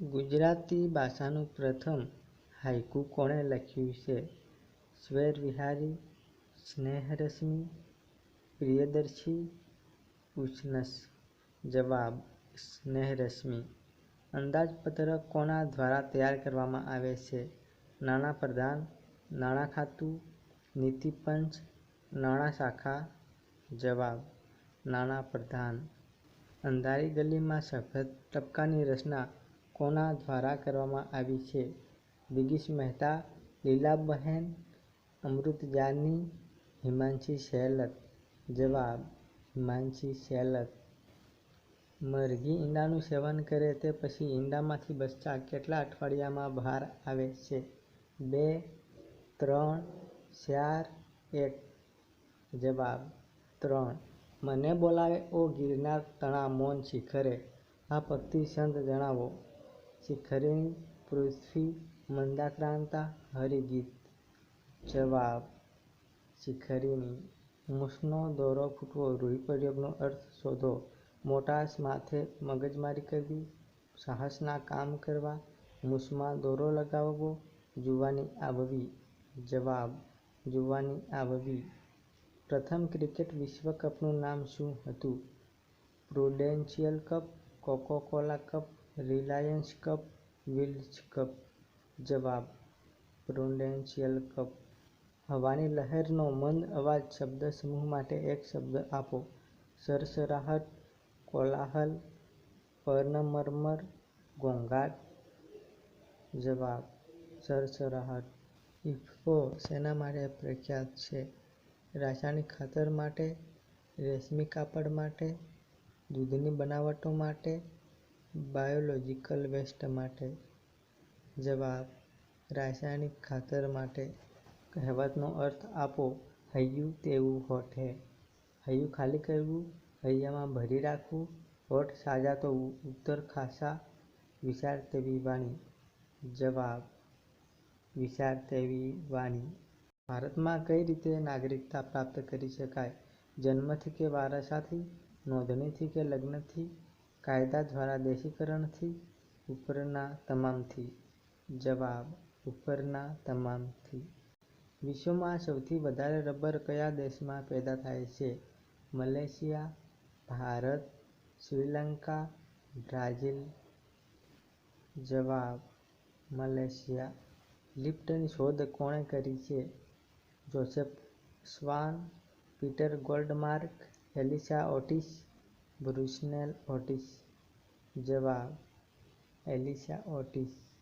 ગુજરાતી ભાષાનું પ્રથમ હાઇકુ કોણે લખ્યું છે? સ્વૈર વિહારી, સ્નેહરશ્મિ, પ્રિયદર્શી, ઉશનસ. જવાબ: સ્નેહરશ્મિ. અંદાજપત્ર કોના દ્વારા તૈયાર કરવામાં આવે છે? નાણાં પ્રધાન નાણાં ખાતું નીતિપંચ, નાણાં શાખા. જવાબ: નાણાં પ્રધાન અંધારી ગલીમાં સફેદ ટપકાની રચના કોના દ્વારા કરવામાં આવી છે? દિગીશ મહેતા, લીલાબહેન અમૃતજાની, હિમાંશી સેહલત. જવાબ: હિમાંશી સેહલત. મરઘી ઈંડાનું સેવન કરે તે પછી ઈંડામાંથી બચ્ચા કેટલા અઠવાડિયામાં બહાર આવે છે? બે, ત્રણ, ચાર, એક. જવાબ: ત્રણ. મને બોલાવે ઓ ગિરનાર તણા મૌન શિખરે. આ ભક્તિ છંદ જણાવો. શિખરિણી, પૃથ્વી, મંદાક્રાંતા, હરિગીત. જવાબ: શિખરિણી. મૂછનો દોરો ફૂટવો રૂઢિપ્રયોગનો અર્થ શોધો. મોટાશ માથે મગજમારી કરવી, સાહસના કામ કરવા, મૂછમાં દોરો લગાવવો, જુવાની આવવી. જવાબ: જુવાની આવવી. પ્રથમ ક્રિકેટ વિશ્વ કપનું નામ શું હતું? Prudential cup, Coca Cola cup, Reliance cup, Wills cup. જવાબ: પ્રુડેન્શિયલ કપ. હવાની લહેરનો મંદ અવાજ શબ્દસમૂહ માટે એક શબ્દ આપો. સરસરાહટ, કોલાહલ, પર્ન-મરમર, ઘોંઘાટ. જવાબ: સરસરાહટ. ઇફકો શેના માટે પ્રખ્યાત છે? રાસાયણિક ખાતર માટે, રેશમી કાપડ માટે, દૂધની બનાવટો માટે, બાયોલોજિકલ વેસ્ટ માટે. જવાબ: રાસાયણિક ખાતર માટે. કહેવતનો અર્થ આપો. હૈયું તેવું હોઠે. હૈયું ખાલી કરવું, હૈયામાં ભરી રાખવું, હોઠ સાજા તો ઉત્તર ખાસા, વિચાર તેવી વાણી. જવાબ: વિચાર તેવી વાણી. ભારતમાં કઈ રીતે નાગરિકતા પ્રાપ્ત કરી શકાય? જન્મથી કે વારસાથી, નોંધણીથી કે લગ્નથી, કાયદા દ્વારા દેશીકરણથી, ઉપરના તમામથી. જવાબ: ઉપરના તમામથી. વિશ્વમાં સૌથી વધારે રબર કયા દેશમાં પેદા થાય છે? મલેશિયા, ભારત, શ્રીલંકા, બ્રાઝિલ જવાબ: મલેશિયા. લિફ્ટની શોધ કોણે કરી છે? Joseph Swan, Peter Goldmark, Elisha Otis, બ્રુસનેલ Otis જવાબ: એલિસા ઓટીસ.